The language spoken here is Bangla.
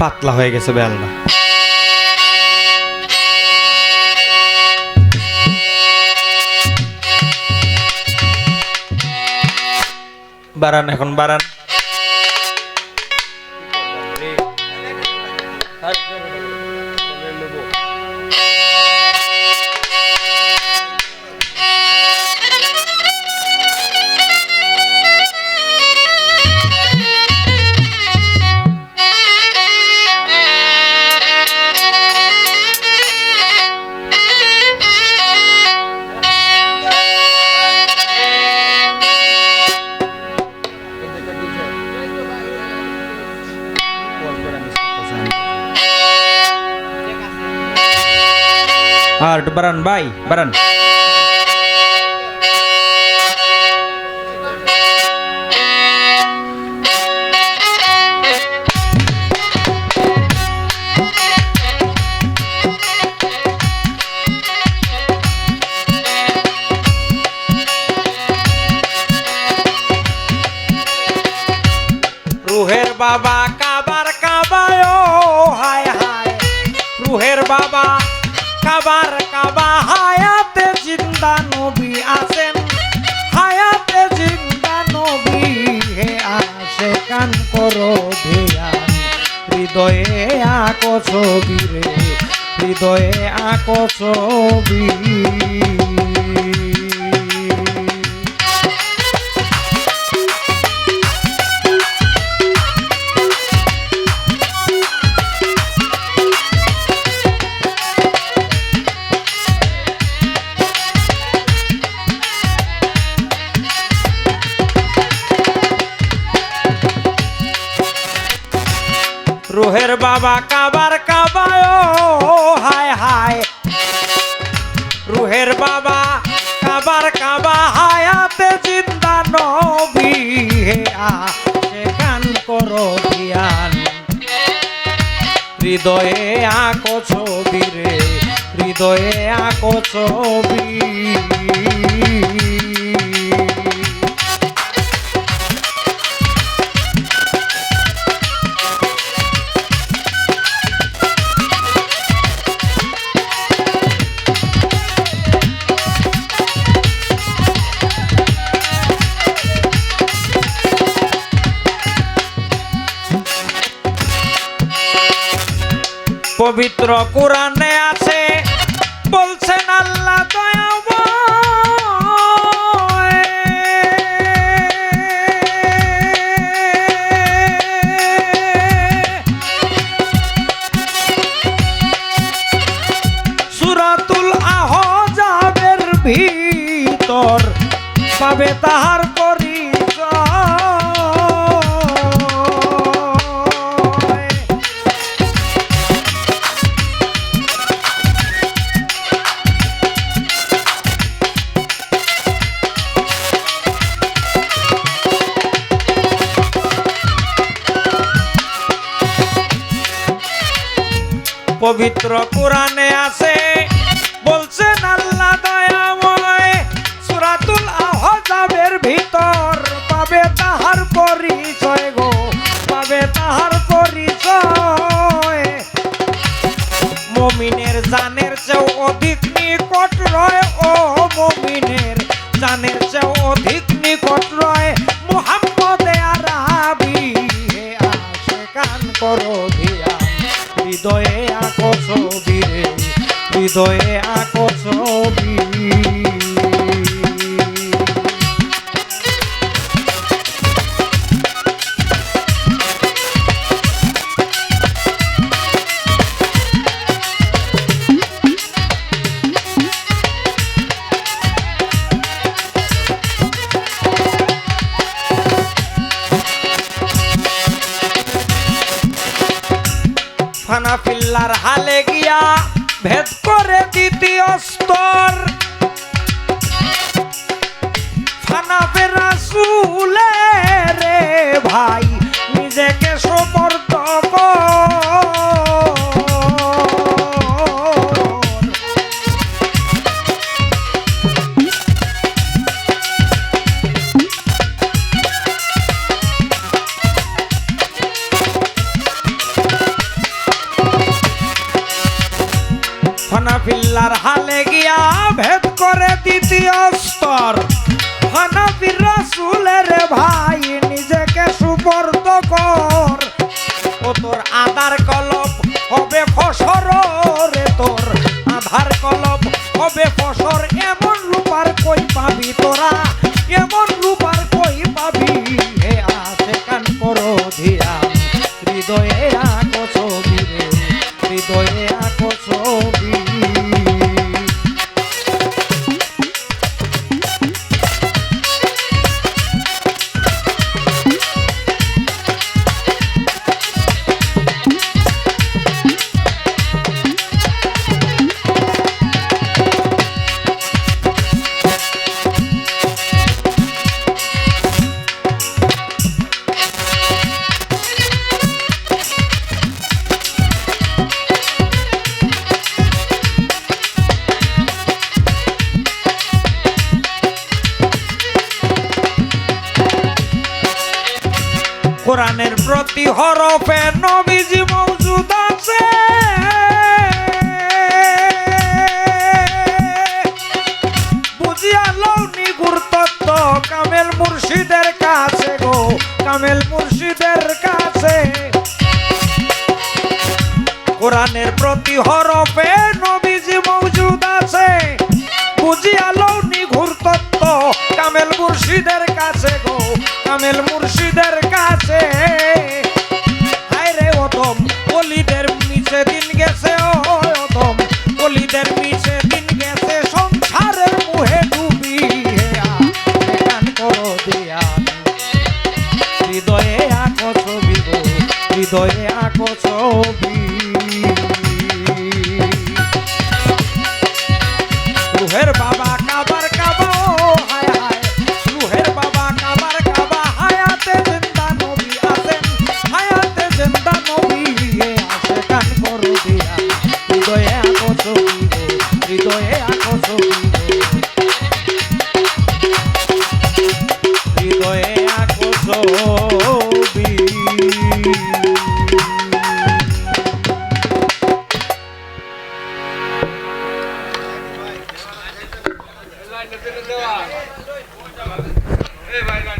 পাতলা হয়ে গেছে বেলনা। বাড়ান এখন বাড়ান। আর একটু বাড়ান ভাই বাড়ান রুহের বাবা হৃদয়ে আকো ছবি রে হৃদয়ে আকো ছবি। রুহের বাবা কাবার কাবায় হায় হায়। রুহের বাবা কাবার কাবা, হায়াতে জিন্দা নবী হে, আ সে করো হৃদয়ে আঁকো ছবি রে, হৃদয়ে আঁকো ছবি। পবিত্র কোরআনে আছে বলছেন আল্লাহ সুরাতুল আহজাবের ভিতর পাবে তাহার পবিত্র কোরআনে আছে, বলছেন আল্লাহ দয়াময়, সুরাতুল আহজাবের ভিতর পাবে তাহার পরিচয় গো, পাবে তাহার পরিচয়। মমিনের জানের চেয়েও অধিক নিকট রয় ও মমিনের জানের চেয়েও অধিক হৃদয়ে আঁকো ছবি। ফানাফিল্লার করে দ্বিতীয় স্তর। ভাই নিজেকে সুপর্দ কর। ও তোর আধার কলম হবে ফসর রে তোর। আধার কলম হবে ফসর, এমন রূপার কই পাবি তোরা? কোরআনের প্রতি হরফে নবীজি মৌজুদ আছে। বুঝিয়া লৌনি গুরুত্ব কামেল মুর্শিদের কাছে গো, কামেল মুর্শিদের কাছে। কোরআনের প্রতি হরফে নবীজি মৌজুদ আছে। বুঝিয়া লৌনি ঘুরতত্ত্ব কামেল মুর্শিদের কাছে গো, কামেল মুর্শিদের এই ভাই, ভাই,